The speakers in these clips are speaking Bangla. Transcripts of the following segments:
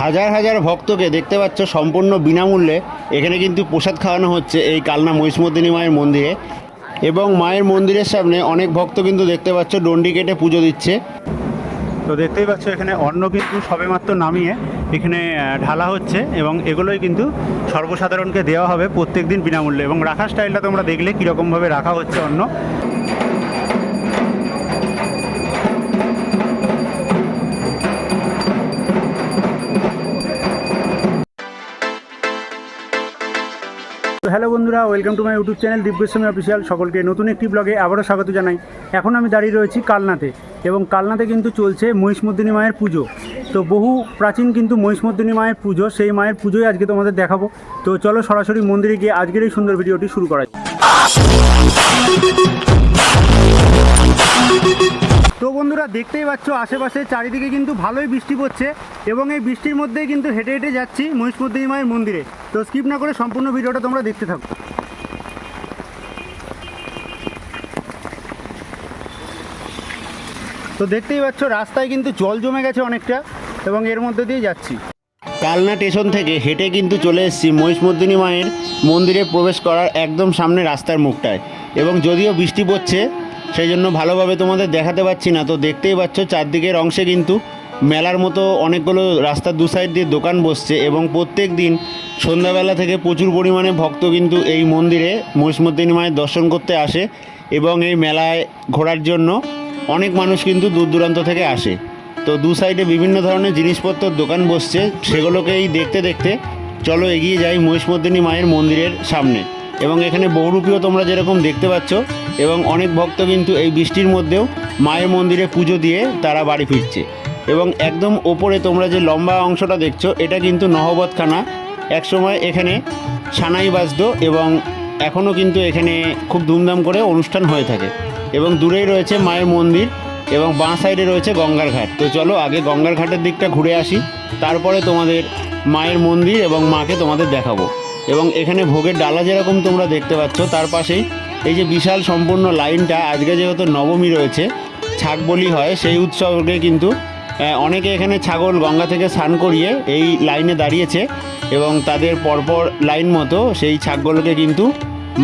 হাজার হাজার ভক্তকে দেখতে পাচ্ছ সম্পূর্ণ বিনামূল্যে। এখানে কিন্তু প্রসাদ খাওয়ানো হচ্ছে এই কালনা মহিষমর্দিনী মায়ের মন্দিরে। এবং মায়ের মন্দিরের সামনে অনেক ভক্ত কিন্তু দেখতে পাচ্ছ ডন্ডি কেটে পুজো দিচ্ছে। তো দেখতেই পাচ্ছ এখানে অন্ন কিন্তু সবেমাত্র নামিয়ে এখানে ঢালা হচ্ছে এবং এগুলোই কিন্তু সর্বসাধারণকে দেওয়া হবে প্রত্যেক দিন বিনামূল্যে। এবং রাখার স্টাইলটা তোমরা দেখলে কীরকমভাবে রাখা হচ্ছে অন্ন। বন্ধুরা welcome to my YouTube channel Divyaswami official সকলকে নতুন একটি ব্লগে আবারও স্বাগত জানাই। এখন আমি দাঁড়িয়ে রয়েছি কালনাতে। এবং কালনাতে কিন্তু চলছে মহিষমদ্দিনী মায়ের পুজো। তো বহু প্রাচীন কিন্তু মহিষমদ্দিনী মায়ের পুজো। সেই মায়ের পুজোই আজকে তোমাদের দেখাবো। তো চলো সরাসরি মন্দিরে গিয়ে আজকের এই সুন্দর ভিডিওটি শুরু করা যাক। তো বন্ধুরা দেখতেই পাচ্ছ, আশেপাশে চারিদিকে কিন্তু ভালোই বৃষ্টি পড়ছে এবং এই বৃষ্টির মধ্যেই কিন্তু হেঁটে হেঁটে যাচ্ছি মহিষমর্দিনী মায়ের মন্দিরে। তো স্কিপ না করে সম্পূর্ণ ভিডিওটা তোমরা দেখতে থাকো। তো দেখতেই পাচ্ছ, রাস্তায় কিন্তু জল জমে গেছে অনেকটা এবং এর মধ্যে দিয়ে যাচ্ছি। কালনা স্টেশন থেকে হেঁটে কিন্তু চলে এসেছি মহিষমর্দিনী মায়ের মন্দিরে প্রবেশ করার একদম সামনে রাস্তার মুখটায়। এবং যদিও বৃষ্টি পড়ছে সেই জন্য ভালোভাবে তোমাদের দেখাতে পাচ্ছি না। তো দেখতেই পাচ্ছ চারদিকের অংশে কিন্তু মেলার মতো অনেকগুলো রাস্তার দু সাইড দিয়ে দোকান বসছে এবং প্রত্যেক দিন সন্ধ্যাবেলা থেকে প্রচুর পরিমাণে ভক্ত কিন্তু এই মন্দিরে মহিষমর্দিনী মায়ের দর্শন করতে আসে এবং এই মেলায় ঘোরার জন্য অনেক মানুষ কিন্তু দূর দূরান্ত থেকে আসে। তো দু সাইডে বিভিন্ন ধরনের জিনিসপত্রের দোকান বসছে, সেগুলোকেই দেখতে দেখতে চলো এগিয়ে যাই মহিষমর্দিনী মায়ের মন্দিরের সামনে। এবং এখানে বহুরূপীও তোমরা যেরকম দেখতে পাচ্ছ, এবং অনেক ভক্ত কিন্তু এই বৃষ্টির মধ্যেও মায়ের মন্দিরে পুজো দিয়ে তারা বাড়ি ফিরছে। এবং একদম ওপরে তোমরা যে লম্বা অংশটা দেখছ, এটা কিন্তু নহবতখানা। একসময় এখানে সানাই বাজতো এবং এখনও কিন্তু এখানে খুব ধুমধাম করে অনুষ্ঠান হয়ে থাকে। এবং দূরেই রয়েছে মায়ের মন্দির এবং বাঁ সাইডে রয়েছে গঙ্গার ঘাট। তো চলো আগে গঙ্গার ঘাটের দিকটা ঘুরে আসি, তারপরে তোমাদের মায়ের মন্দির এবং মাকে তোমাদের দেখাবো। এবং এখানে ভোগের ডালা যেরকম তোমরা দেখতে পাচ্ছ, তার পাশেই এই যে বিশাল সম্পূর্ণ লাইনটা, আজকে যেহেতু নবমী রয়েছে ছাগ বলি হয়, সেই উৎসবে কিন্তু অনেকে এখানে ছাগল গঙ্গা থেকে স্নান করিয়ে এই লাইনে দাঁড়িয়েছে এবং তাদের পরপর লাইন মতো সেই ছাগলকে কিন্তু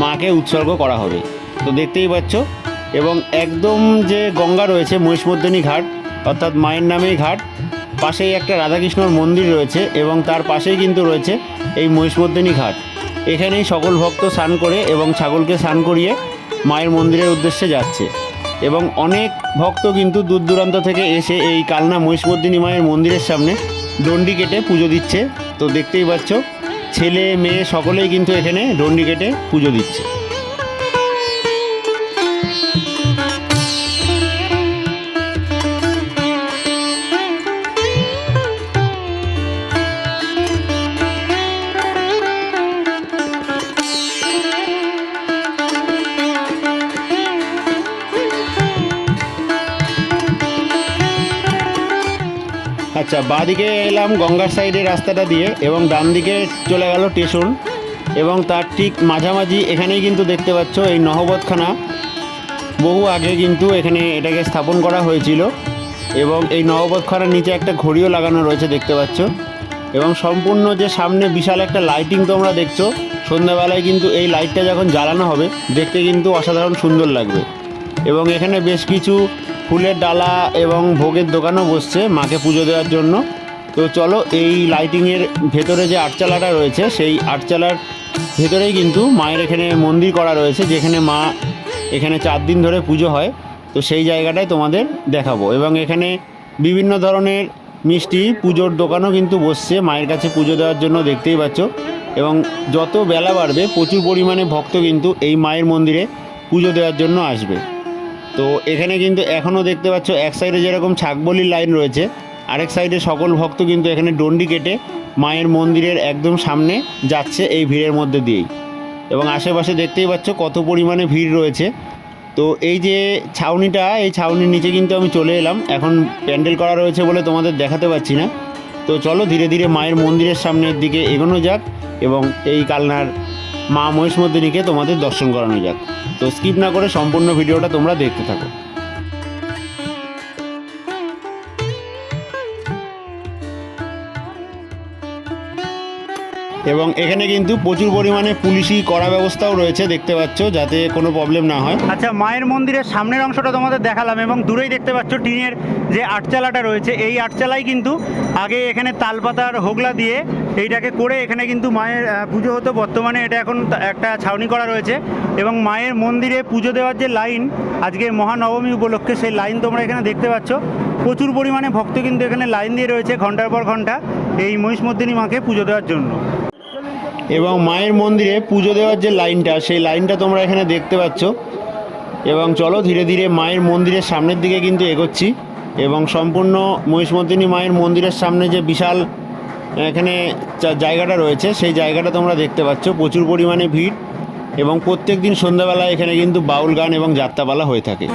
মাকে উৎসর্গ করা হবে। তো দেখতেই পাচ্ছ, এবং একদম যে গঙ্গা রয়েছে মহিষমর্দিনী ঘাট, অর্থাৎ মায়ের নামেই ঘাট পাশেই একটা রাধাকৃষ্ণর মন্দির রয়েছে এবং তার পাশেই কিন্তু রয়েছে এই মহিষমর্দিনী ঘাট। এখানেই সকল ভক্ত স্নান করে এবং ছাগলকে স্নান করিয়ে মায়ের মন্দিরের উদ্দেশ্যে যাচ্ছে। এবং অনেক ভক্ত কিন্তু দূর দূরান্ত থেকে এসে এই কালনা মহিষমর্দিনী মায়ের মন্দিরের সামনে ডন্ডি কেটে পুজো দিচ্ছে। তো দেখতেই পাচ্ছ, ছেলে, মেয়ে সকলেই কিন্তু এখানে ডন্ডি কেটে পুজো দিচ্ছে। আচ্ছা বাঁদিকে এলাম গঙ্গার সাইডে রাস্তাটা দিয়ে এবং ডান দিকে চলে গেল স্টেশন এবং তার ঠিক মাঝামাঝি এখানেই কিন্তু দেখতে পাচ্ছ এই নহবতখানা। বহু আগে কিন্তু এখানে এটাকে স্থাপন করা হয়েছিল এবং এই নহবতখানার নিচে একটা ঘড়িও লাগানো রয়েছে দেখতে পাচ্ছ। এবং সম্পূর্ণ যে সামনে বিশাল একটা লাইটিং তোমরা দেখছ, সন্ধ্যাবেলায় কিন্তু এই লাইটটা যখন জ্বালানো হবে, দেখতে কিন্তু অসাধারণ সুন্দর লাগবে। এবং এখানে বেশ কিছু ফুলের ডালা এবং ভোগের দোকানও বসছে মাকে পুজো দেওয়ার জন্য। তো চলো, এই লাইটিংয়ের ভেতরে যে আটচালাটা রয়েছে, সেই আটচালার ভেতরেই কিন্তু মায়ের এখানে মন্দির করা রয়েছে, যেখানে মা এখানে চার দিন ধরে পুজো হয়। তো সেই জায়গাটাই তোমাদের দেখাবো। এবং এখানে বিভিন্ন ধরনের মিষ্টি পুজোর দোকানও কিন্তু বসছে, মায়ের কাছে পুজো দেওয়ার জন্য দেখতেই পাচ্ছ। এবং যত বেলা বাড়বে, প্রচুর পরিমাণে ভক্ত কিন্তু এই মায়ের মন্দিরে পুজো দেওয়ার জন্য আসবে। তো এখানে কিন্তু এখনও দেখতে পাচ্ছ, এক সাইডে যেরকম ছাগবলির লাইন রয়েছে, আরেক সাইডে সকল ভক্ত কিন্তু এখানে ডন্ডি কেটে মায়ের মন্দিরের একদম সামনে যাচ্ছে এই ভিড়ের মধ্যে দিয়েই। এবং আশেপাশে দেখতেই পাচ্ছ কত পরিমাণে ভিড় রয়েছে। তো এই যে ছাউনিটা, এই ছাউনির নিচে কিন্তু আমি চলে এলাম। এখন প্যান্ডেল করা রয়েছে বলে তোমাদের দেখাতে পাচ্ছি না। তো চলো ধীরে ধীরে মায়ের মন্দিরের সামনের দিকে এগোনো যাক এবং এই কালনার মা মহিষমর্দিনীকে তোমাদের দর্শন করানো যাক। তো স্কিপ না করে সম্পূর্ণ ভিডিওটা তোমরা দেখতে থাকো। এবং এখানে কিন্তু প্রচুর পরিমাণে পুলিশি করা ব্যবস্থাও রয়েছে, দেখতে পাচ্ছ, যাতে কোনো প্রবলেম না হয়। আচ্ছা মায়ের মন্দিরের সামনের অংশটা তোমাদের দেখালাম এবং দূরেই দেখতে পাচ্ছ টিনের যে আটচালাটা রয়েছে, এই আটচালাই কিন্তু আগে এখানে তালপাতার হোগলা দিয়ে এইটাকে করে এখানে কিন্তু মায়ের পুজো হতো। বর্তমানে এটা এখন একটা ছাউনি করা রয়েছে এবং মায়ের মন্দিরে পুজো দেওয়ার যে লাইন, আজকে মহানবমী উপলক্ষে সেই লাইন তোমরা এখানে দেখতে পাচ্ছ। প্রচুর পরিমাণে ভক্ত কিন্তু এখানে লাইন দিয়ে রয়েছে ঘণ্টার পর ঘণ্টা এই মহিষমর্দিনী মাকে পুজো দেওয়ার জন্য। এবং মায়ের মন্দিরে পুজো দেওয়ার যে লাইনটা, সেই লাইনটা তোমরা এখানে দেখতে পাচ্ছ। এবং চলো ধীরে ধীরে মায়ের মন্দিরের সামনের দিকে কিন্তু এগোচ্ছি এবং সম্পূর্ণ মহিষমর্দিনী মায়ের মন্দিরের সামনে যে বিশাল এখানে জায়গাটা রয়েছে, সেই জায়গাটা তোমরা দেখতে পাচ্ছ। প্রচুর পরিমাণে ভিড় এবং প্রত্যেক দিন সন্ধ্যাবেলা এখানে কিন্তু বাউল গান এবং যাত্রাপালা হয়ে থাকে।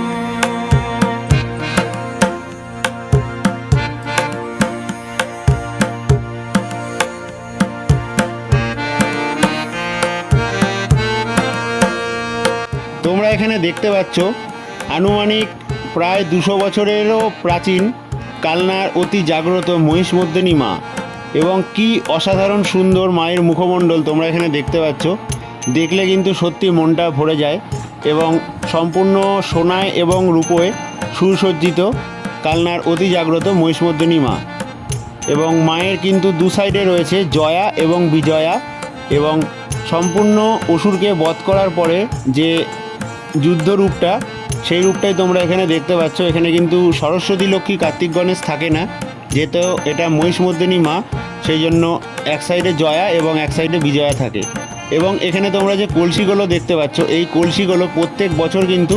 তোমরা এখানে দেখতে পাচ্ছ, আনুমানিক প্রায় দুশো বছরেরও প্রাচীন কালনার অতি জাগ্রত মহিষমর্দিনী মা। এবং কি অসাধারণ সুন্দর মায়ের মুখমণ্ডল তোমরা এখানে দেখতে পাচ্ছ। দেখলে কিন্তু সত্যি মনটা ভরে যায় এবং সম্পূর্ণ সোনায় এবং রূপোয় সুসজ্জিত কালনার অতি জাগ্রত মহিষমর্দিনী মা। এবং মায়ের কিন্তু দু সাইডে রয়েছে জয়া এবং বিজয়া এবং সম্পূর্ণ অসুরকে বধ করার পরে যে যুদ্ধ রূপটা সেই রূপটাই তোমরা এখানে দেখতে পাচ্ছ। এখানে কিন্তু সরস্বতী লক্ষ্মী কার্তিক গণেশ থাকে না, যেহেতু এটা মহিষমর্দিনী মা। সেই জন্য এক সাইডে জয়া এবং এক সাইডে বিজয়া থাকে। এবং এখানে তোমরা যে কলসিগুলো দেখতে পাচ্ছ, এই কলসিগুলো প্রত্যেক বছর কিন্তু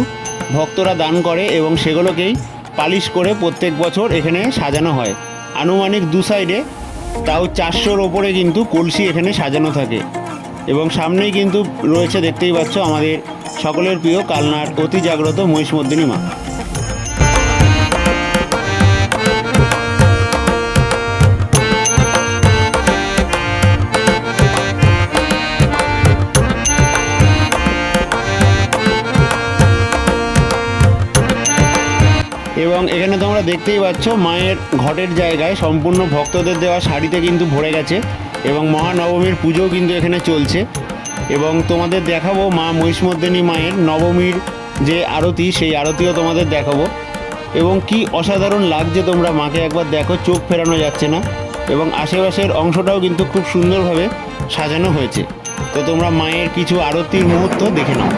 ভক্তরা দান করে এবং সেগুলোকেই পালিশ করে প্রত্যেক বছর এখানে সাজানো হয়। আনুমানিক দু সাইডে তাও চারশোর ওপরে কিন্তু কলসি এখানে সাজানো থাকে। এবং সামনেই কিন্তু রয়েছে, দেখতেই পাচ্ছ, আমাদের সকলের প্রিয় কালনার অতি জাগ্রত মহিষমর্দিনী মা। তোমরা দেখতেই পাচ্ছ, মায়ের ঘটের জায়গায় সম্পূর্ণ ভক্তদের দেওয়া শাড়িতে কিন্তু ভরে গেছে এবং মহানবমীর পুজোও কিন্তু এখানে চলছে। এবং তোমাদের দেখাবো মা মহিষমর্দিনী মায়ের নবমীর যে আরতি, সেই আরতিও তোমাদের দেখাবো। এবং কি অসাধারণ লাগছে তোমরা মাকে একবার দেখো, চোখ ফেরানো যাচ্ছে না। এবং আশেপাশের অংশটাও কিন্তু খুব সুন্দরভাবে সাজানো হয়েছে। তো তোমরা মায়ের কিছু আরতির মুহূর্ত দেখে নাও।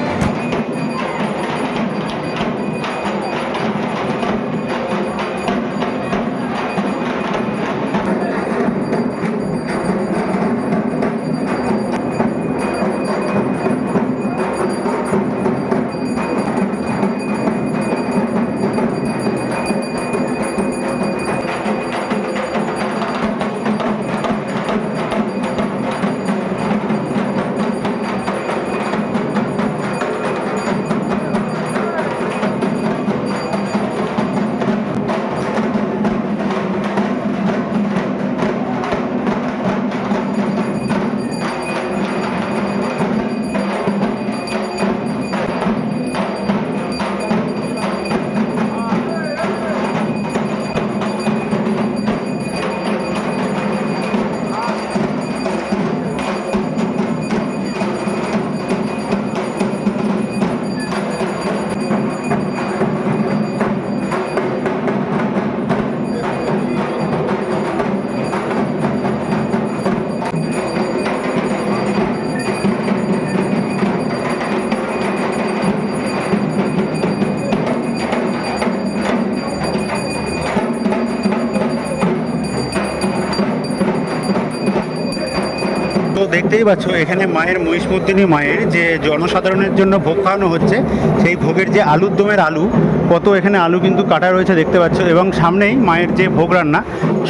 তো দেখতেই পাচ্ছ, এখানে মায়ের মহিষমুদ্দিনী মায়ের যে জনসাধারণের জন্য ভোগ খাওয়ানো হচ্ছে, সেই ভোগের যে আলুর দমের আলু, কত এখানে আলু কিন্তু কাটা রয়েছে দেখতে পাচ্ছ, এবং সামনেই মায়ের যে ভোগ রান্না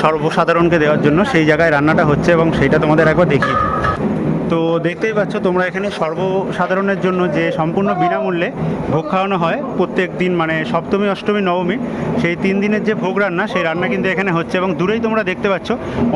সর্বসাধারণকে দেওয়ার জন্য সেই জায়গায় রান্নাটা হচ্ছে এবং সেইটা তোমাদের একবার দেখিয়ে দিই। তো দেখতেই পাচ্ছ তোমরা এখানে সর্বসাধারণের জন্য যে সম্পূর্ণ বিনামূল্যে ভোগ খাওয়ানো হয়, প্রত্যেক দিন মানে সপ্তমী, অষ্টমী, নবমী, সেই তিন দিনের যে ভোগ রান্না, সেই রান্না কিন্তু এখানে হচ্ছে এবং দূরেই তোমরা দেখতে পাচ্ছ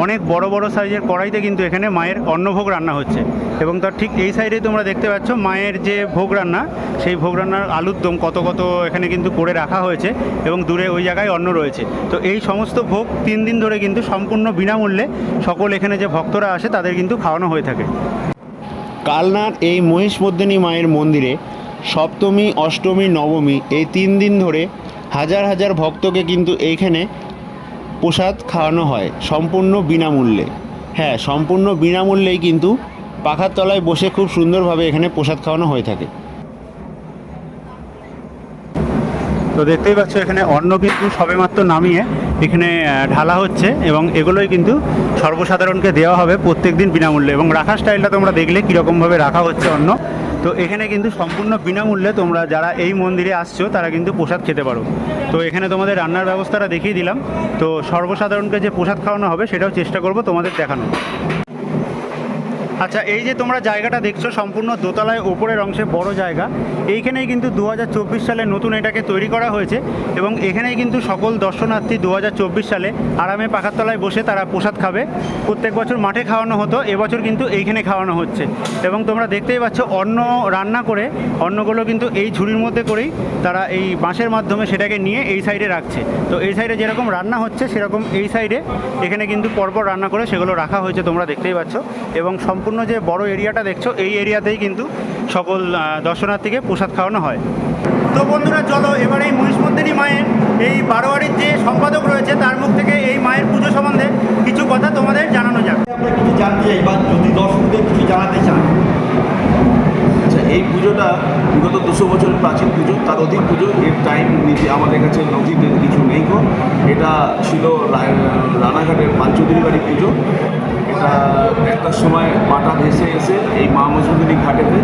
অনেক বড় বড় সাইজের কড়াইতে কিন্তু এখানে মায়ের অন্নভোগ রান্না হচ্ছে। এবং তার ঠিক এই সাইডে তোমরা দেখতে পাচ্ছ মায়ের যে ভোগ রান্না, সেই ভোগ রান্নার আলুর দম কত কত এখানে কিন্তু করে রাখা হয়েছে এবং দূরে ওই জায়গায় অন্ন রয়েছে। তো এই সমস্ত ভোগ তিন দিন ধরে কিন্তু সম্পূর্ণ বিনামূল্যে সকল এখানে যে ভক্তরা আসে তাদের কিন্তু খাওয়ানো হয়ে থাকে। কালনার এই মহিষমর্দিনী মায়ের মন্দিরে সপ্তমী, অষ্টমী, নবমী এই তিন দিন ধরে হাজার হাজার ভক্তকে কিন্তু এইখানে প্রসাদ খাওয়ানো হয়, সম্পূর্ণ বিনামূল্যে। হ্যাঁ সম্পূর্ণ বিনামূল্যেই কিন্তু পাখার তলায় বসে খুব সুন্দরভাবে এখানে প্রসাদ খাওয়ানো হয়ে থাকে। তো দেখতেই পাচ্ছ এখানে অন্ন কিন্তু সবেমাত্র নামিয়ে এখানে ঢালা হচ্ছে এবং এগুলোই কিন্তু সর্বসাধারণকে দেওয়া হবে প্রত্যেক দিন বিনামূল্যে এবং রাখার স্টাইলটা তোমরা দেখলে কীরকমভাবে রাখা হচ্ছে অন্ন। তো এখানে কিন্তু সম্পূর্ণ বিনামূল্যে তোমরা যারা এই মন্দিরে আসছো তারা কিন্তু প্রসাদ খেতে পারো। তো এখানে তোমাদের রান্নার ব্যবস্থাটা দেখিয়ে দিলাম। তো সর্বসাধারণকে যে প্রসাদ খাওয়ানো হবে সেটাও চেষ্টা করব তোমাদের দেখানো আচ্ছা এই যে তোমরা জায়গাটা দেখছ, সম্পূর্ণ দোতলায় ওপরের অংশে বড় জায়গা, এইখানেই কিন্তু দু হাজার চব্বিশ সালে নতুন এটাকে তৈরি করা হয়েছে এবং এখানেই কিন্তু সকল দর্শনার্থী দু হাজার চব্বিশ সালে আরামে পাখার তলায় বসে তারা প্রসাদ খাবে। প্রত্যেক বছর মাঠে খাওয়ানো হতো, এবছর কিন্তু এইখানে খাওয়ানো হচ্ছে। এবং তোমরা দেখতেই পাচ্ছ, অন্ন রান্না করে, অন্নগুলো কিন্তু এই ঝুড়ির মধ্যে করেই তারা এই বাঁশের মাধ্যমে সেটাকে নিয়ে এই সাইডে রাখছে। তো এই সাইডে যেরকম রান্না হচ্ছে, সেরকম এই সাইডে এখানে কিন্তু পরপর রান্না করে সেগুলো রাখা হয়েছে, তোমরা দেখতেই পাচ্ছ। এবং সম্পূর্ণ যে বড় এরিয়াটা দেখছ, এই এরিয়াতেই কিন্তু সকল দর্শনার্থীকে প্রসাদ খাওয়ানো হয়। তো বন্ধুরা, চলো, এবার এই মহিষমর্দিনী মায়ের এই বারোয়ারির যে সম্পাদক রয়েছে, তার মুখ থেকে এই মায়ের পুজো সম্বন্ধে কিছু কথা তোমাদের জানানো যাক। আমরা কিছু জানতে চাই, বা যদি দর্শকদের কিছু জানাতে চান। আচ্ছা এই পুজোটা বিগত দুশো বছর প্রাচীন পুজো, তার অধিক পুজো, এর টাইম নিজে আমাদের কাছে নথিতে কিছু নেই গো। এটা ছিল রানাঘাটের পাঞ্চদিনী বাড়ি পুজো। এটা একটা সময় পাটা ভেসে এসে এই মা মজুমদিনী ঘাটেতে,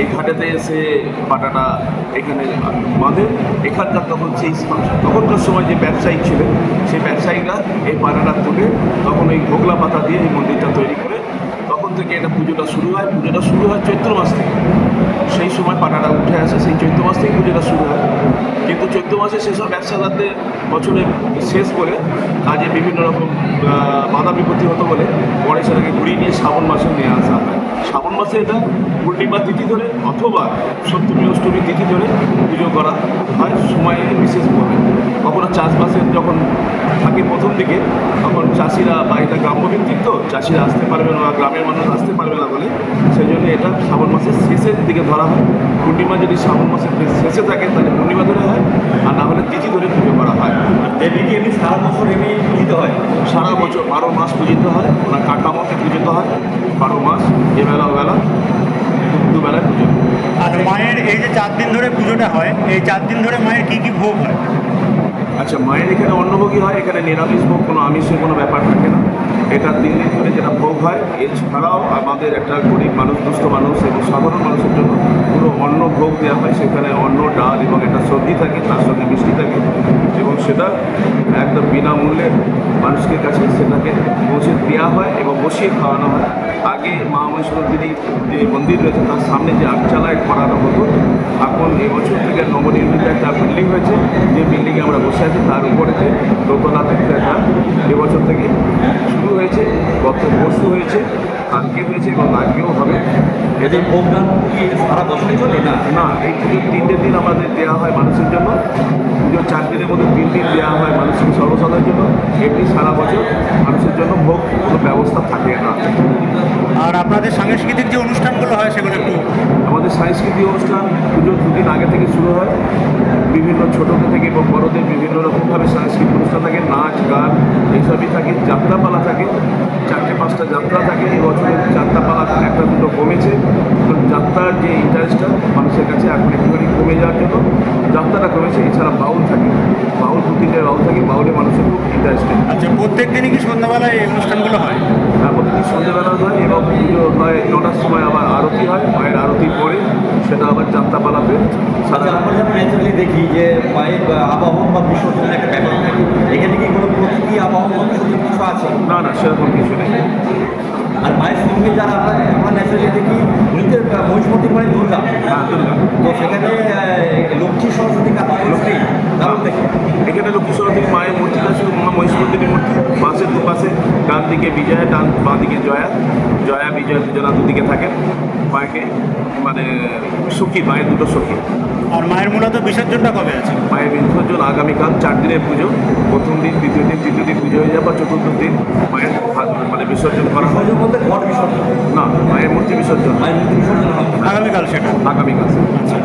এই ঘাটেতে এসে পাটাটা এখানে বাঁধে। এখানকার তখন সেই তখনকার সময় যে ব্যবসায়ী ছিলেন, সেই ব্যবসায়ীরা এই পাটাটা তুলে, তখন এই ঘোগলা পাতা দিয়ে এই মন্দিরটা তৈরি করে থেকে এটা পুজোটা শুরু হয়। পুজোটা শুরু হয় চৈত্র মাস থেকে। সেই সময় পাটাটা উঠে আসে, সেই চৈত্র মাস থেকে পুজোটা শুরু হয়। কিন্তু চৈত্র মাসে সেসব ব্যবসাদারদের বছরের শেষ করে কাজে বিভিন্ন রকম বাধা বিপত্তি হতো বলে, পরে সেটাকে ঘুরিয়ে নিয়ে শ্রাবণ মাসে নিয়ে আসা হয়। শ্রাবণ মাসে এটা পূর্ণিমা তিথি ধরে অথবা সপ্তমী, অষ্টমী তিথি ধরে পুজো করা হয় সময়ে বিশেষভাবে। কখনো চাষবাসের যখন থাকে প্রথম দিকে, তখন চাষিরা বা এটা গ্রাম্যভিত্তিক তো, চাষিরা আসতে পারবে না, গ্রামের মানুষ আসতে পারবে না বলে সেই জন্য এটা শ্রাবণ মাসের শেষের দিকে ধরা হয়। পূর্ণিমা যদি শ্রাবণ মাসের শেষে থাকে, তাহলে পূর্ণিমা ধরে হয়, আর না হলে তিথি ধরে পুজো করা হয়। আর দেবীকে এমনি সারা বছর এমনি পুজিত হয়। সারা বছর বারো মাস পূজিত হয় ওনার কাঠামোতে পূজিত হয়, বারো মাস এবেলা ওবেলা দুবেলায় পুজো। আর মায়ের এই যে চার দিন ধরে পুজোটা হয়, এই চার দিন ধরে মায়ের কী কী ভোগ হয়? আচ্ছা মায়ের এখানে অন্নভোগী হয়? এখানে নিরামিষ ভোগ কোনো আমিষের কোনো ব্যাপার থাকে না? এটা তিন দিন ধরে যেটা ভোগ হয়, এছাড়াও আমাদের একটা গরিব মানুষ, দুস্থ মানুষ এবং সাধারণ মানুষের জন্য পুরো অন্ন ভোগ দেওয়া হয়। সেখানে অন্ন, ডাল এবং একটা সবজি থাকে, তার সঙ্গে মিষ্টি থাকে এবং সেটা একদম বিনামূল্যে মানুষকে কাছে সেটাকে পৌঁছে দেওয়া হয় এবং বসিয়ে খাওয়ানো হয়। আগে মা মহেশ্বরদিনী যে মন্দির রয়েছে, তার সামনে যে আটচালায় করানো হতো, এখন এবছর থেকে নবনির্মিত একটা বিল্ডিং হয়েছে। যে বিল্ডিংয়ে আমরা বসে আছি, তার উপরেতে দোতলা থেকে একটা এবছর থেকে শুরু গত পরশু হয়েছে কালকে হয়েছে এবং আজকেও হবে। এদের প্রোগ্রাম কি সারা বছরই চলে না না এই পুজোর তিনটে দিন আমাদের দেওয়া হয় মানুষের জন্য পুজোর চার দিনের মধ্যে তিন দিন দেওয়া হয় মানুষের সর্বসাধারণের জন্য এমনি সারা বছর মানুষের জন্য ভোগ কোনো ব্যবস্থা থাকে না। আর আপনাদের সাংস্কৃতিক যে অনুষ্ঠানগুলো হয় সেগুলো একটু আমাদের সাংস্কৃতিক অনুষ্ঠান পুজোর দুদিন আগে থেকে শুরু হয়। বিভিন্ন ছোটোদের থেকে এবং বড়দের বিভিন্ন রকমভাবে সাংস্কৃতিক অনুষ্ঠান থাকে নাচ গান এইসবই থাকে যাত্রাপালা থাকে চারটে পাঁচটা যাত্রা থাকে এই বছরের যাত্রাপালা একটা দুটো কমেছে। যাত্রার যে ইন্টারেস্টটা মানুষের কাছে এখন একটুখানি কমে যাওয়ার জন্য যাত্রাটা কমেছে এছাড়া বাউল থাকে। বাউল দু তিনটে বাউল থাকে বাউলে মানুষের খুব ইন্টারেস্টেড আচ্ছা প্রত্যেক দিনই কি সন্ধ্যাবেলায় এই অনুষ্ঠানগুলো হয়? হ্যাঁ প্রতিদিন সন্ধ্যেবেলা হয় এবং পুজো হয় নটার সময় আবার আরতি হয় মায়ের আরতি পরে সেটা আবার যাত্রাপালাতে সারা আচ্ছা আমরা যেমন ন্যাচারালি দেখি যে মায়ের আবাহন বা বিসর্জনের একটা ব্যাপার থাকে এখানে কি কোনো প্রতীকী আবাহন বা বিসর্জন কিছু আছে? না না সেরকম কিছু নেই। আর মায়ের সঙ্গে যারা আমরা আমরা ন্যাচারালি দেখি নিজের মহিষমতি মানে দুর্গা। হ্যাঁ দুর্গা। তো সেখানে লক্ষ্মী সরস্বতী কাপড় লক্ষ্মী? দারুণ দেখি। এখানে লক্ষ্মী সরস্বতী মায়ের মূর্তিটা শুধু মা মহিষমর্দিনী মূর্তি। পাশে দুপাশে ডান দিকে বিজয়া ডান বাঁ দিকে জয়া। জয়া বিজয়া দুজনা দুদিকে থাকেন মাকে। মানে সখী মায়ের দুটো সখী। আর মায়ের মূলত বিসর্জনটা কবে আছে? মায়ের বিসর্জন আগামীকাল চার দিনের পুজো। প্রথম দিন দ্বিতীয় দিন তৃতীয় দিন পুজো হয়ে যাবে চতুর্থ দিন মায়ের। মানে বিসর্জন করা হয়। বলতে ঘট বিসর্জন। না মায়ের মূর্তি বিসর্জন। মায়ের মূর্তি বিসর্জন আগামীকাল সেটা। আগামীকাল।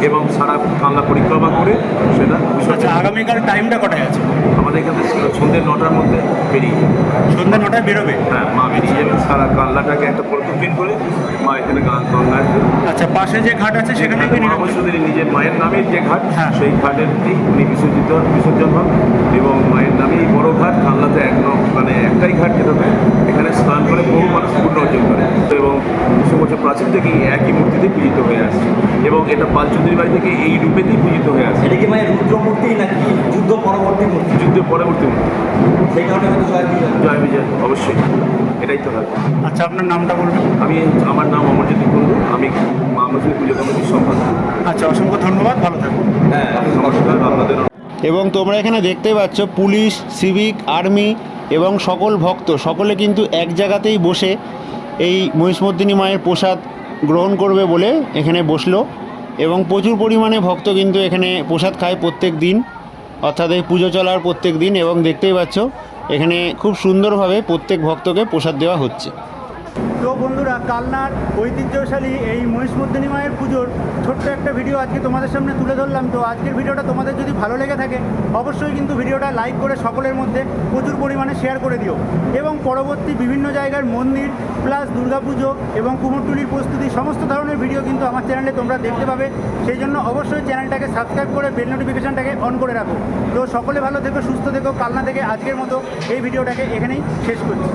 এবং সারা কালনা পরিক্রমা করে সেটা আচ্ছা বিসর্জন আগামীকাল টাইমটা কটায় আছে? আমাদের এখানে সন্ধ্যে নটার মধ্যে বেরিয়ে সন্ধ্যা নটায় বেরোবে? হ্যাঁ মা বেরিয়ে যাবে। সারা কালনাটাকে একটা প্রদক্ষিণ করে মা এখানে গা- গঙ্গা আসবে আচ্ছা পাশে যে ঘাট আছে সেখানে কি মা বৈষ্ণোদেবী নিজের মায়ের নামের যে ঘাট হ্যাঁ। সেই ঘাটেরই উনি বিসর্জিত বিসর্জন হন। এবং মায়ের নামে এই বড় ঘাট কালনাতে এক মানে একটাই ঘাট যেটাতে এখানে স্নান করে বহু মানুষ পূর্ণ অর্জন করে। তো এবং দুশো বছর প্রাচীন থেকে একই মূর্তিতে পূজিত হয়ে আসছে। এবং এটা পালচন্দ্রী বাড়ি থেকে এই রূপেতেই পূজিত হয়ে আসছে। এটা কি মায়ের রুদ্র মূর্তি নাকি যুদ্ধ পরবর্তী মূর্তি? যুদ্ধ পরবর্তী মূর্তি। সেই কারণে হয়তো জয় বিজয়। জয় বিজয় অবশ্যই। এটাই তো হবে আচ্ছা আপনার নামটা বলবেন? আমি আমার নাম অমরজ্যোতি কুন্ডু আমি মা মুসলিম পুজো কমিটির সম্পাদক। আচ্ছা অসংখ্য ধন্যবাদ। ভালো থাকুন। হ্যাঁ নমস্কার আপনাদের এবং তোমরা এখানে দেখতে পাচ্ছ পুলিশ, সিভিক, আর্মি এবং সকল ভক্ত। সকলে কিন্তু এক জায়গাতেই বসে এই মহিষমর্দিনী মায়ের প্রসাদ গ্রহণ করবে বলে এখানে বসল এবং প্রচুর পরিমাণে ভক্ত কিন্তু এখানে প্রসাদ খায় প্রত্যেক দিন। অর্থাৎ এই পুজো চলার প্রত্যেক দিন এবং দেখতেই পাচ্ছ, এখানে খুব সুন্দরভাবে প্রত্যেক ভক্তকে প্রসাদ দেওয়া হচ্ছে। তো বন্ধুরা, কালনার ঐতিহ্যশালী এই মহিষমর্দিনী মায়ের পুজোর ছোট্ট একটা ভিডিও আজকে তোমাদের সামনে তুলে ধরলাম। তো আজকের ভিডিওটা তোমাদের যদি ভালো লেগে থাকে, অবশ্যই কিন্তু ভিডিওটা লাইক করে সকলের মধ্যে প্রচুর পরিমাণে শেয়ার করে দিও। এবং পরবর্তী বিভিন্ন জায়গার মন্দির প্লাস দুর্গাপুজো এবং কুমোরটুলির প্রস্তুতি, সমস্ত ধরনের ভিডিও কিন্তু আমার চ্যানেলে তোমরা দেখতে পাবে। সেই জন্য অবশ্যই চ্যানেলটাকে সাবস্ক্রাইব করে বেল নোটিফিকেশনটাকে অন করে রাখো। তো সকলে ভালো থেকো, সুস্থ থেকো, কালনা থেকে আজকের মতো এই ভিডিওটাকে এখানেই শেষ করছি।